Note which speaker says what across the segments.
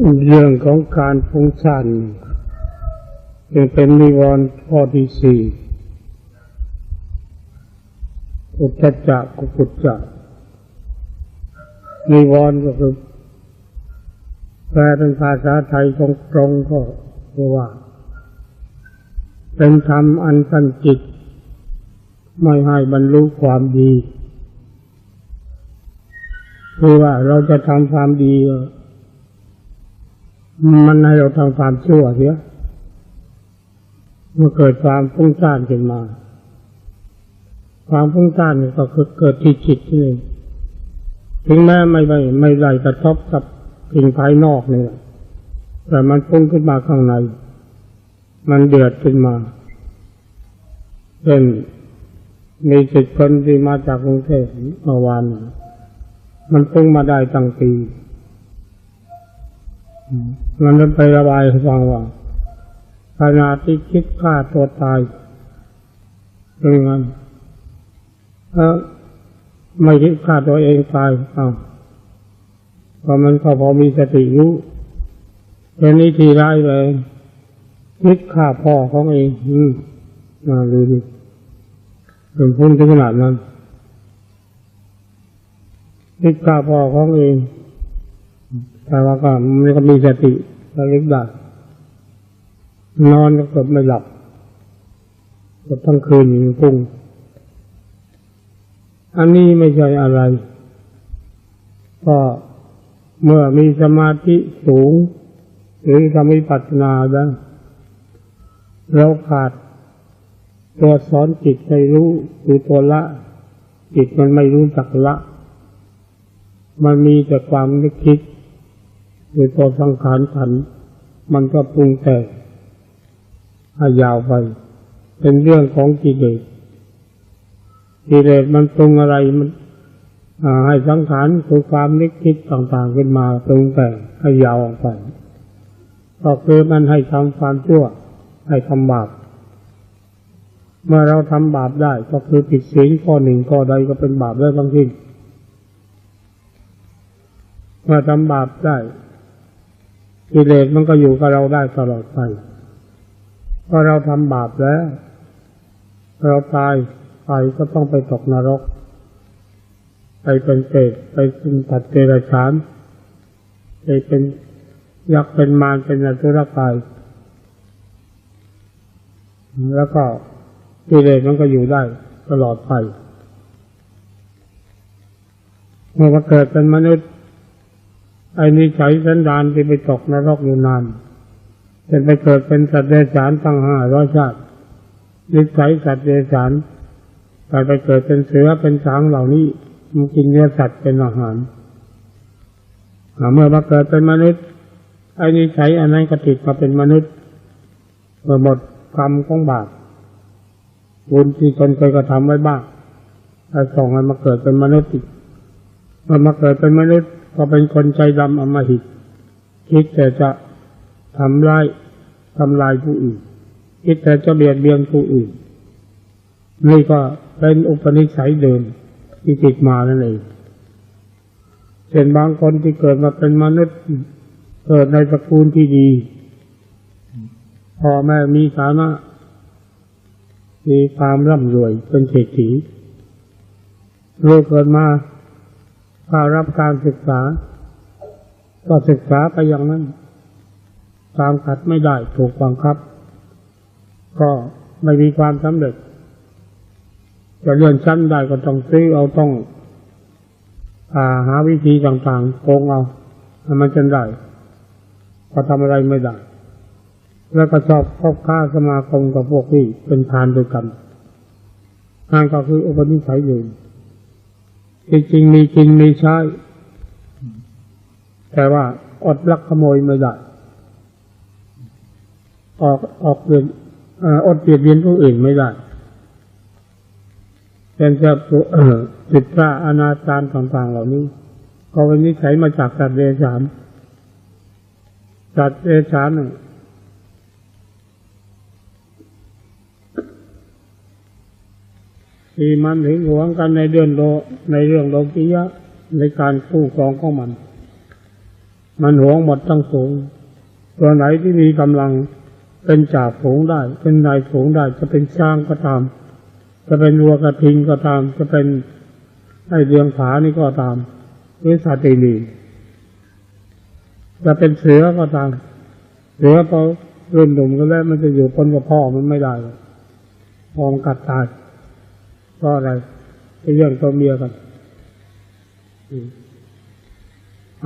Speaker 1: เรื่องของการฟุ้งซ่านจึงเป็นนิวรณ์ข้อที่สี่อุทจจะกุกุจจะนิวรณ์ก็คือแปลเป็นภาษาไทยตรงๆก็คือว่า เป็นธรรมอันสั้นจิต ไม่ให้บรรลุความดี คือว่าเราจะทำความดี มันให้เราทำความชั่วเสียเมื่อเกิดความฟุ้งซ่านขึ้นมา ความฟุ้งซ่านนี่ก็คือเกิดที่จิตนี่ ถึงแม้ไม่ไม่ไม่ได้กระทบกับสิ่งภายนอกนี่แหละแต่มันฟุ้งขึ้นมาข้างใน มันเดือดขึ้นมาเช่นมีสิทธิ์คนที่มาจากกรุงเทพเมื่อวาน มันฟุ้งมาได้ตั้งปี มันไประบายให้ฟังว่าขณะที่คิดฆ่าตัวตายเป็นไงเออไม่คิดฆ่าตัวเองตายอ้าวเพราะมันก็พอมีสติรู้เป็นนิทีร้ายเลยคิดฆ่าพ่อของเองอืมน่าดูดิเป็นพุ่นถึงขนาดนั้นคิดฆ่าพ่อของเอง แต่ว่าก็มันก็มีสติระลึกได้นอนก็เกิดไม่หลับเก็ทั้งคืนอยู่พุ่งอันนี้ไม่ใช่อะไร ก็เมื่อมีสมาธิสูง หรือทำวิปัสสนาแล้วเราขาด ตัวสอนจิตให้รู้คือตัวละ จิตมันไม่รู้จักละ มันมีแต่ความนึกคิด คือตัวสังขารขัน มันก็ปรุงแต่งให้ยาวไป เป็นเรื่องของกิเลสกิเลสมันปรุงอะไรมันให้สังขารคือความนึกคิดต่างๆขึ้นมาปรุงแต่งให้ยาวออกไปก็คือมันให้ทำความชั่ว ให้ทำบาปเมื่อเราทำบาปได้ก็คือผิดศีลข้อหนึ่งข้อใดก็เป็นบาปได้ทั้งสิ้นเมื่อทำบาปได้ กิเลสมันก็อยู่กับเราได้ตลอดไปพอเราทำบาปแล้ว เราตายไปก็ต้องไปตกนรก ไปเป็นเปรตไปเป็นตัดเดรัจฉานไปเป็นยักษ์เป็นมารเป็นอสุรกายแล้วก็กิเลสมันก็อยู่ได้ตลอดไปเมื่อมาเกิดเป็นมนุษย์ ไอ้นิสัยสันดานที่ไปตกนรกอยู่นานเป็นไปเกิดเป็นสัตว์เดรัจฉานตั้งห้าร้อยชาตินิสัยสัตว์เดรัจฉานไปไปเกิดเป็นเสือเป็นช้างเหล่านี้มันกินเนื้อสัตว์เป็นอาหารเมื่อมาเกิดเป็นมนุษย์ไอ้นิสัยอันนั้นก็ติดมาเป็นมนุษย์เมื่อหมดกรรมของบาปบุญที่ตนเคยกระทำไว้บ้างไอ้ส่งให้มาเกิดเป็นมนุษย์อีกเมื่อมาเกิดเป็นมนุษย์ ก็เป็นคนใจดำอมหิต คิดแต่จะทำร้ายทำลายผู้อื่น คิดแต่จะเบียดเบียนผู้อื่น นี่ก็เป็นอุปนิสัยเดิมที่ติดมานั่นเองเช่นบางคนที่เกิดมาเป็นมนุษย์เกิดในตระกูลที่ดีพ่อแม่มีฐานะมีความร่ำรวยเป็นเศรษฐีลูกเกิดมา เข้ารับการศึกษา ก็ศึกษาไปอย่างนั้น ตามขัดไม่ได้ถูกบังคับ ก็ไม่มีความสำเร็จ จะเลื่อนชั้นได้ก็ต้องซื้อเอาต้องอาหาวิธีต่างๆโกงเอาให้มันจนได้ก็ทำอะไรไม่ได้ แล้วก็ชอบคบค้าสมาคมกับพวกที่เป็นทานด้วยกันนั่นก็คืออุปนิสัยอยู่ จริงๆมีกินมีใช้ แต่ว่าอดลักขโมยไม่ได้ออกออกเปลี่ยนอดเปลี่ยนเบียนผู้อื่นไม่ได้เป็นจะจิตพระอนาจารต่างๆเหล่านี้ ก็เป็นนิสัยมาจากสัตว์เดรัจฉานสัตว์เดรัจฉาน ที่มันถึงหวงกันในเดือนโลในเรื่องโลกิยะในการคู่ครองของมัน มันหวงหมดทั้งฝูงตัวไหนที่มีกำลังเป็นจ่าฝูงได้ เป็นนายฝูงได้ จะเป็นช้างก็ตาม จะเป็นวัวกระทิงก็ตาม จะเป็นไอเดียงผานี่ก็ตามหรือสัตว์นีจะเป็นเสือก็ตามเสือพอรุ่นหนุ่มก็แล้วมันจะอยู่ปนกับพ่อมันไม่ได้พอมันกัดตาย เพราะอะไรไปเรื่องตัวเมียกัน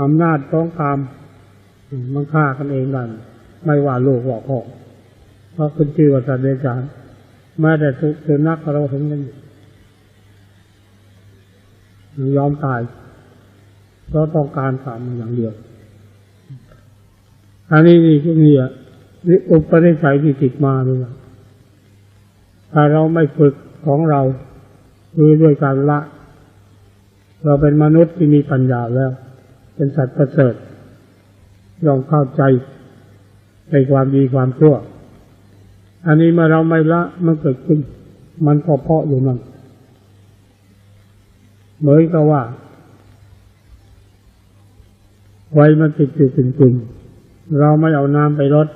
Speaker 1: อำนาจต้องตามมันฆ่ากันเองได้ไม่ว่าโลูกว่าพ่อเพราะขึ้นชื่อว่าสัตว์เดรัจฉานแม้แต่สุนัขเราเห็นกันยอมตายเพราะต้องการสามอย่างเดียว อันนี้นี่ก็มีอะนี่อุปนิสัยที่ติดมาเลยถ้าเราไม่ฝึกของเรา คือด้วยการละ เราเป็นมนุษย์ที่มีปัญญาแล้ว เป็นสัตว์ประเสริฐยอมเข้าใจในความดีความชั่ว อันนี้เมื่อเราไม่ละมันเกิดขึ้น มันก็เพาะอยู่นั่นเหมือนกับว่าไฟมันติดอยู่จริงๆเราไม่เอาน้ำไปรด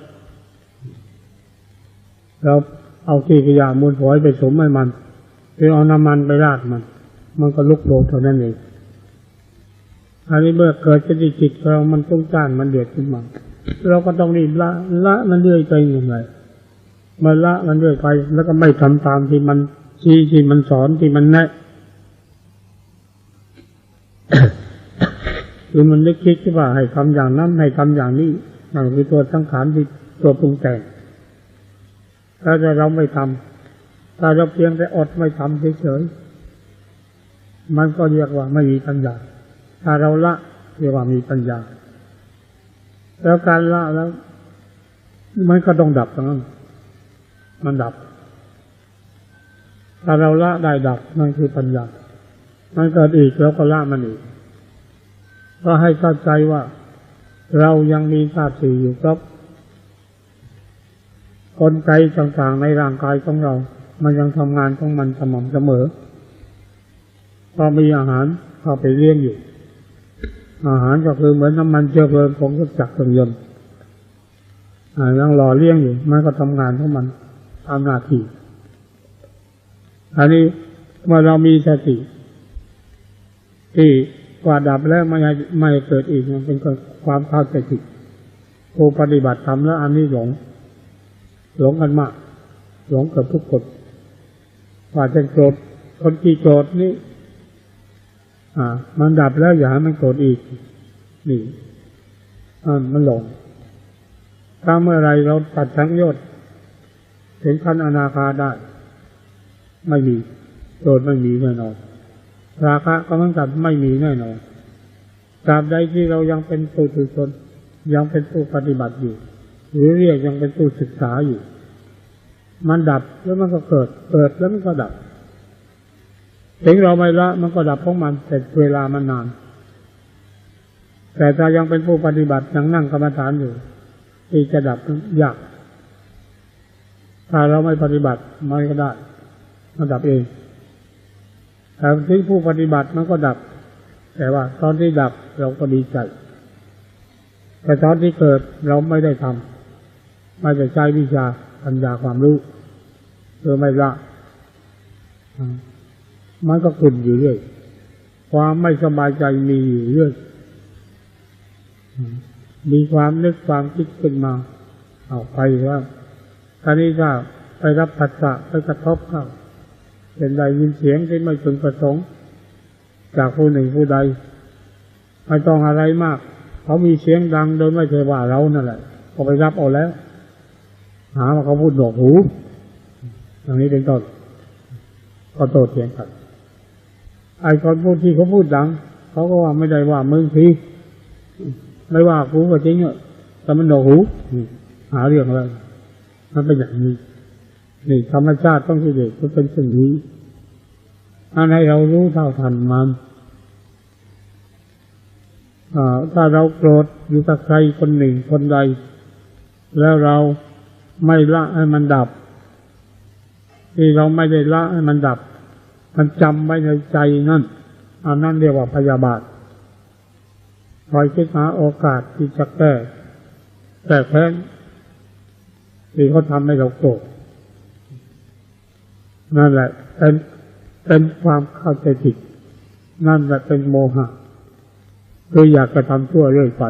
Speaker 1: เราเอาขี้ขยะมูลฝอยไปสมให้มัน หรือเอาน้ำมันไปราดมัน มันก็ลุกโผลงเท่านั้นเองอันนี้เมื่อเกิดจะดิจิตเรามันต้องการมันเดือดขึ้นมาเราก็ต้องรีบละละมันเรื่อยไปอย่างไรมาละมันเรื่อยไป แล้วก็ไม่ทำตามที่มันชี้ที่มันสอนที่มันแนะคือมันนึกคิดว่าให้ทำอย่างนั้นให้ทำอย่างนี้นั่นคือตัวสังขารที่ตัวปรุงแต่งถ้าจะเราไม่ทำ ถ้าเราเพียงแต่อดไม่ทำเฉยๆมันก็เรียกว่าไม่มีปัญญา ถ้าเราละเรียกว่ามีปัญญา แล้วการละแล้วมันก็ต้องดับทั้งนั้นมันดับ ถ้าเราละได้ดับนั่นคือปัญญา มันเกิดอีกแล้วก็ละมันอีก ก็ให้เข้าใจว่า เรายังมีธาตุสี่อยู่ครับกลไกต่างๆในร่างกายของเรา มันยังทำงานของมันสม่ำเสมอก็มีอาหารเข้าไปเลี้ยงอยู่ อาหารก็คือเหมือนน้ำมันเชื้อเพลิงของรถจักรเครื่องยนต์ยังหล่อเลี้ยงอยู่ มันก็ทำงานของมันทำหน้าที่อันนี้เมื่อเรามีสติที่กว่าดับแล้วไม่ไม่เกิดอีกมันเป็นความเข้าใจผิดผู้ปฏิบัติทำแล้วอันนี้หลง หลงกันมาก หลงกับทุกคน กว่าจะโกรธคนที่โกรธนี่อ่า มันดับแล้วอย่าให้มันโกรธอีก นี่อ่ามันหลงถ้าเมื่อไรเราตัดทั้งยศถึงขั้นอนาคาได้ ไม่มีโกรธไม่มีแน่นอนราคะก็มันกับไม่มีแน่นอนตราบใดที่เรายังเป็นผู้ถือชนยังเป็นผู้ปฏิบัติอยู่ หรือเรียกยังเป็นผู้ศึกษาอยู่ มันดับแล้วมันก็เกิด เกิดแล้วมันก็ดับ ถึงเราไม่ละ มันก็ดับของมันแต่เวลามันนาน แต่ถ้ายังเป็นผู้ปฏิบัติยังนั่งกรรมฐานอยู่ ที่จะดับยาก ถ้าเราไม่ปฏิบัติมันก็ได้มันดับเองแต่ที่ผู้ปฏิบัติมันก็ดับ แต่ว่าตอนที่ดับเราก็ดีใจ แต่ตอนที่เกิดเราไม่ได้ทำไม่ได้ใช้วิชา ปัญญาความรู้เพื่อไม่ละมันก็ขุ่นอยู่เรื่อยความไม่สบายใจมีอยู่เรื่อยมีความนึกความคิดขึ้นมา เอาไปว่าครานี้ก็ไปรับผัสสะไปกระทบเข้าเป็นใดยินเสียงที่ไม่พึงประสงค์ จากผู้หนึ่งผู้ใดไม่ต้องอะไรมาก เขามีเสียงดังโดยไม่เคยว่าเรานั่นแหละก็ไปรับเอาแล้ว หาว่าเขาพูดหนวกหูอย่างนี้เป็นต้นก็โตเถียงกันไอ้คนพูดที่เขาพูดดังเขาก็ว่าไม่ได้ว่ามึงทีไม่ว่ากูก็จริงอะแต่มันหนวกหูหาเรื่องอะไรมันเป็นอย่างนี้นี่ธรรมชาติต้องกิเลสก็เป็นสิ่งนี้อันให้เรารู้เท่าทันมันถ้าเราโกรธอยู่กับใครคนหนึ่งคนใด แล้วเรา ไม่ละให้มันดับที่เราไม่ได้ละให้มันดับ มันจำไว้ในใจนั่นอันนั้นเรียกว่าพยาบาทคอยคิดหาโอกาสที่จะแก้แก้แค้นที่เขาทำให้เราโกรธนั่นแหละเป็นเป็นความเข้าใจผิดนั่นแหละเป็นโมหะคืออยากจะทำชั่วเรื่อยไป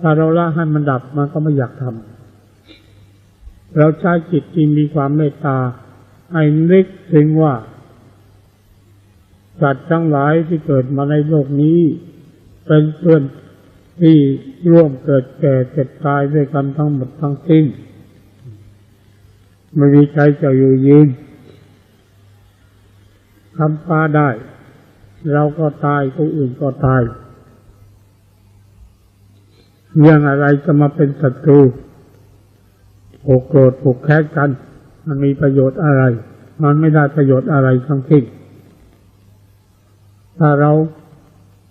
Speaker 1: ถ้าเราละให้มันดับมันก็ไม่อยากทำ เราใช้จิตที่มีความเมตตาให้นึกถึงว่า สัตว์ทั้งหลายที่เกิดมาในโลกนี้ เป็นเพื่อนที่ร่วมเกิดแก่เจ็บตายด้วยกันทั้งหมดทั้งสิ้นไม่มีใครจะอยู่ยืนทำปาได้ เราก็ตายผู้อื่นก็ตายเรื่องอะไรจะมาเป็นศัตรู ผูกโกรธผูกแค้นกัน มันมีประโยชน์อะไร มันไม่ได้ประโยชน์อะไรทั้งสิ้นถ้าเรา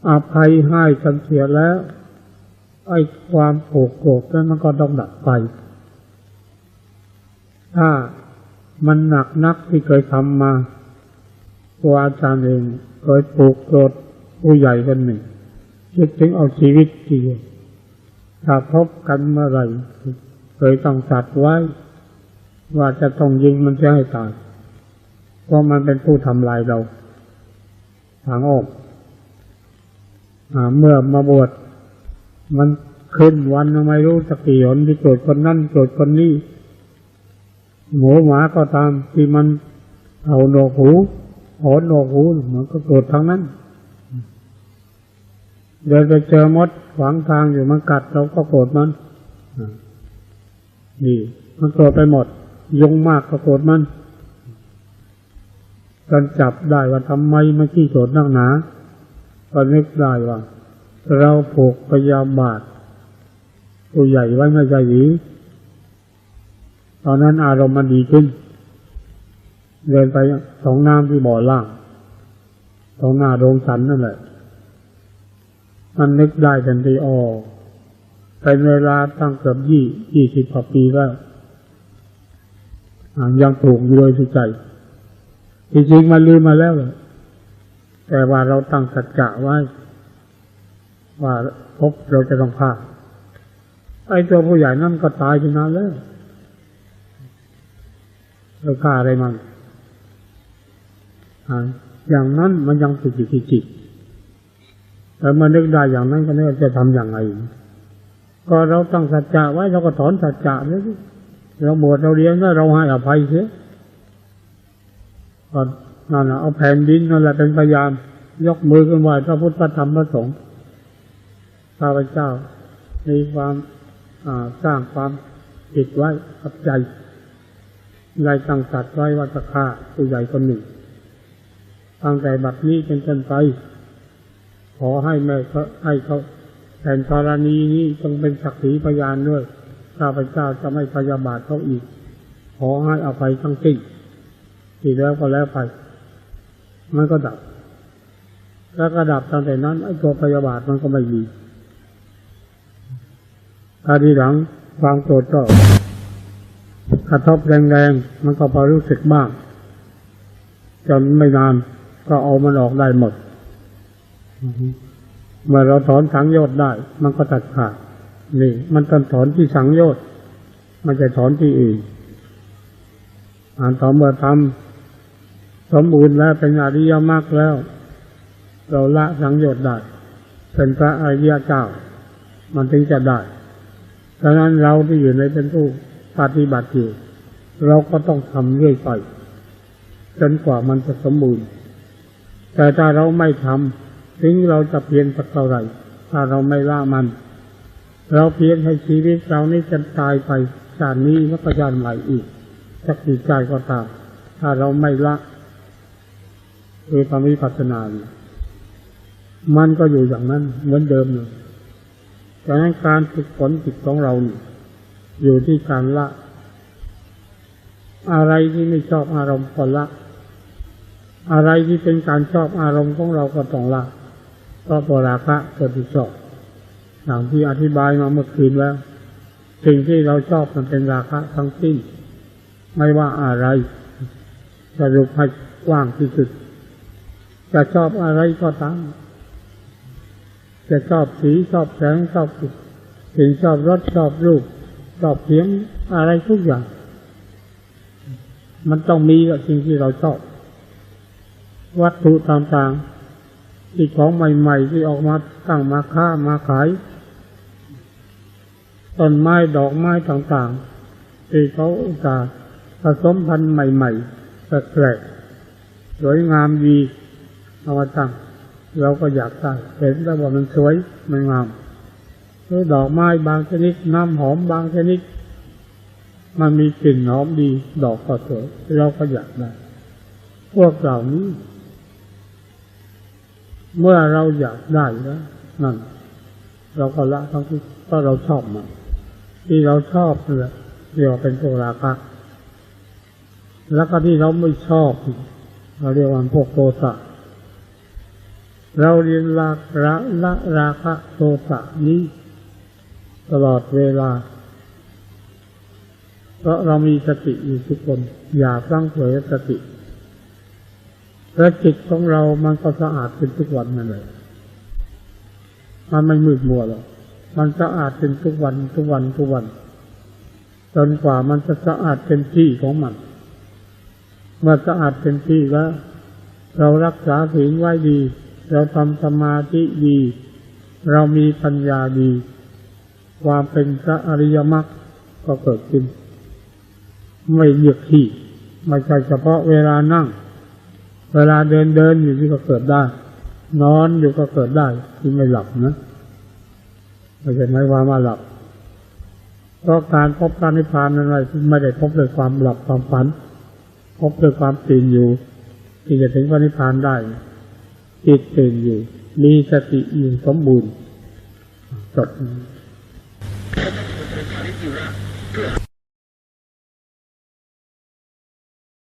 Speaker 1: อาภัยให้กันเสียแล้ว ไอ้ความโกรธโกรธนั้นมันก็ต้องดับไป ถ้ามันหนักนักที่เคยทำมาตัวอาจารย์เองเคยปลูกโกรธผู้ใหญ่คนหนึ่งคิดถึงเอาชีวิตจริงถ้าพบกันเมื่อไหร่ ยต้งสัตว์ไว้ ว่าจะต้องยิงมันจะให้ตาย เพราะมันเป็นผู้ทำลายเรา ทางออกเมื่อมาบวชมันขึ้นวันไม่รู้สักกี่หนที่โกรธคนนั่นโกรธคนนี้หมูหมาก็ตามที่มันเอาโนหูหอนโนหูมันก็โกรธทางนั้น เดินไปเจอมดขวางทางอยู่มันกัดเราก็โกรธมัน นี่ มันโกรธไปหมด ยงมากก็โกรธมันกันจับได้ว่าทำไมไม่ขี้โกรธนักหนาก็นึกได้ว่า เราผูกพยาบาทผู้ใหญ่ไว้ไม่ใจหรือตอนนั้นอารมณ์มันดีขึ้น เดินไปสองน้ำที่บ่อล่างสองหน้าโรงสันนั่นแหละ มันนึกได้ทันทีอ๋อ เป็นเวลาตั้งเกือบยี่ยี่สิบกว่าปีแล้วยังถูกอยู่เลยสุใจจริงๆมันลืมมาแล้วเลยแต่ว่าเราตั้งสัจจะไว้ ว่าพบเราจะต้องพาไอ้ตัวผู้ใหญ่นั่นก็ตายไปนานแล้วเราฆ่าอะไรมันอย่างนั้นมันยังติดจิตจิตแต่มานึกได้อย่างนั้นก็นึกจะทำอย่างไร ก็เราตั้งสัจจะไว้เราก็ถอนสัจจะเลยเราบวชเราเรียนแล้วเราให้อภัยเสียก็นั่นเอาแผ่นดินนั่นแหละเป็นพยานยกมือขึ้นไหวพระพุทธธรรมพระสงฆ์ข้าพเจ้ามีความสร้างความจิตไว้กับใจไรตั้งสัตว์ไว้ว่าจะฆ่าผู้ใหญ่คนหนึ่งตั้งแต่บัดนี้เป็นต้นไป ขอให้แม่ให้เขา แผ่นธรณีนี้จงเป็นสักขีพยานด้วยข้าพเจ้าจะไม่พยาบาทเขาอีก ขอให้อภัยทั้งสิ้นทีแล้วก็แล้วไปมันก็ดับ แล้วก็ดับตั้งแต่นั้นไอ้ตัวพยาบาทมันก็ไม่มีถ้าทีหลังความโกรธก็กระทบแรงๆ มันก็พอรู้สึกบ้างจนไม่นานก็เอามันออกได้หมด เมื่อเราถอนสังโยชน์ได้ มันก็ตัดขาดนี่ มันต้องถอนที่สังโยชน์มันจะถอนที่อื่นอ่านต่อเมื่อทำสมบูรณ์แล้วเป็นอริยมรรคแล้ว เราละสังโยชน์ได้เป็นพระอริยเจ้า มันถึงจะได้ดังนั้นเราที่อยู่ในเป็นผู้ปฏิบัติอยู่เราก็ต้องทำเรื่อยไปจนกว่ามันจะสมบูรณ์ แต่ถ้าเราไม่ทำ ถึงเราจะเพียรสักเท่าไหร่ถ้าเราไม่ละมัน เราเพียรให้ชีวิตเรานี้จะตายไปชาตินี้แล้วก็ชาติใหม่อีกสักกี่ใจก็ตาม ถ้าเราไม่ละคือความวิปัสสนามันก็อยู่อย่างนั้นเหมือนเดิมเลยดังนั้นการฝึกฝนจิตของเราอยู่ที่การละ อะไรที่ไม่ชอบอารมณ์ก็ละ อะไรที่เป็นการชอบอารมณ์ของเราก็ต้องละ ก็ปราคะก็ที่ชอบอย่างที่อธิบายมาเมื่อคืนแล้ว สิ่งที่เราชอบมันเป็นราคะทั้งสิ้น ไม่ว่าอะไรจะรุปให้กว้างที่สุด จะชอบอะไรก็ตาม จะชอบสีชอบแสงชอบกลิ่นชอบรสชอบรูป ชอบเสียงอะไรทุกอย่าง มันต้องมีกับสิ่งที่เราชอบ วัตถุต่างๆ ที่ของใหม่ๆที่ออกมาตั้งมาค้ามาขายต้นไม้ดอกไม้ต่างๆที่เขาอุตส่าห์ผสมพันธุ์ใหม่ๆแปลกๆสวยงามดีเอามาตั้งเราก็อยากได้เห็นแล้วว่ามันสวยมันงามหรือดอกไม้บางชนิดน้ำหอมบางชนิด มันมีกลิ่นหอมดี ดอกก็สวยเราก็อยากได้ พวกเหล่านี้ เมื่อเราอยากได้แล้วนั่นเราก็ละทั้งที่เพราะเราชอบมันที่เราชอบนั่นแหละเรียกว่าเป็นพวกราคะแล้วก็ที่เราไม่ชอบเราเรียกว่าพวกโทสะเราเรียนละละละราคะโทสะนี้ ตลอดเวลา เพราะเรามีสติอยู่ทุกคน อย่าพลั้งเผลอสติ และจิตของเรามันก็สะอาดเป็นทุกวันนั่นเลยมันไม่มืดมัวหรอกมันสะอาดเป็นทุกวันทุกวันทุกวัน จนกว่ามันจะสะอาดเป็นที่ของมัน เมื่อสะอาดเป็นที่แล้ว เรารักษาศีลไว้ดี เราทำสมาธิดี เรามีปัญญาดี ความเป็นพระอริยมรรคก็เกิดขึ้น ไม่เหยือกที่ ไม่ใช่เฉพาะเวลานั่ง เวลาเดินเดินอยู่ที่ก็เกิดได้ นอนอยู่ก็เกิดได้ที่ไม่หลับนะไม่ใช่หมายความว่าหลับเพราะการพบการนิพพานนั้นไม่ได้พบด้วยความหลับความฝัน พบด้วยความตื่นอยู่ ที่จะถึงพระนิพพานได้จิตตื่นอยู่ มีสติอยู่สมบูรณ์จด